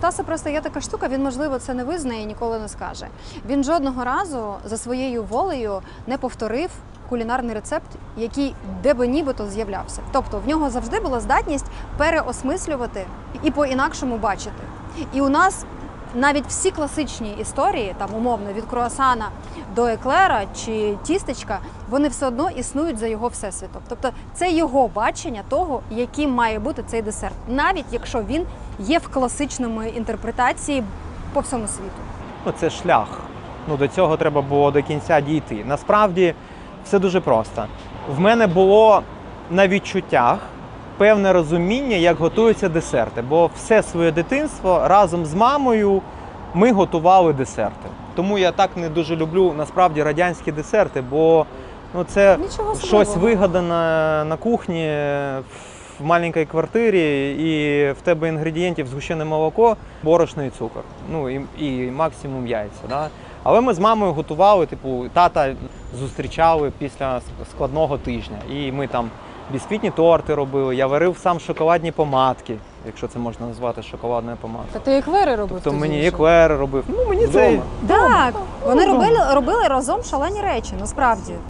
Стаса просто є така штука, він можливо це не визнає і ніколи не скаже. Він жодного разу за своєю волею не повторив кулінарний рецепт, який де би нібито з'являвся. Тобто в нього завжди була здатність переосмислювати і по-інакшому бачити. І у нас навіть всі класичні історії, там умовно від круасана до еклера чи тістечка, вони все одно існують за його всесвітом. Тобто це його бачення того, яким має бути цей десерт, навіть якщо він є в класичному інтерпретації по всьому світу. Ну, це шлях. Ну, до цього треба було до кінця дійти. Насправді все дуже просто. В мене було на відчуттях певне розуміння, як готуються десерти. Бо все своє дитинство разом з мамою ми готували десерти. Тому я так не дуже люблю насправді радянські десерти, бо ну, це щось вигадане на кухні в маленькій квартирі, і в тебе інгредієнтів згущене молоко, борошно і цукор. Ну і, і максимум яйця. Да? Але ми з мамою готували, типу, тата зустрічали після складного тижня. І ми там бісквітні торти робили. Я варив сам шоколадні помадки, якщо це можна назвати шоколадною помадкою. Та ти еквери робив? Тобто тоді мені вже? еклери робив. Ну мені це. Так, вони робили, робили разом шалені речі, насправді.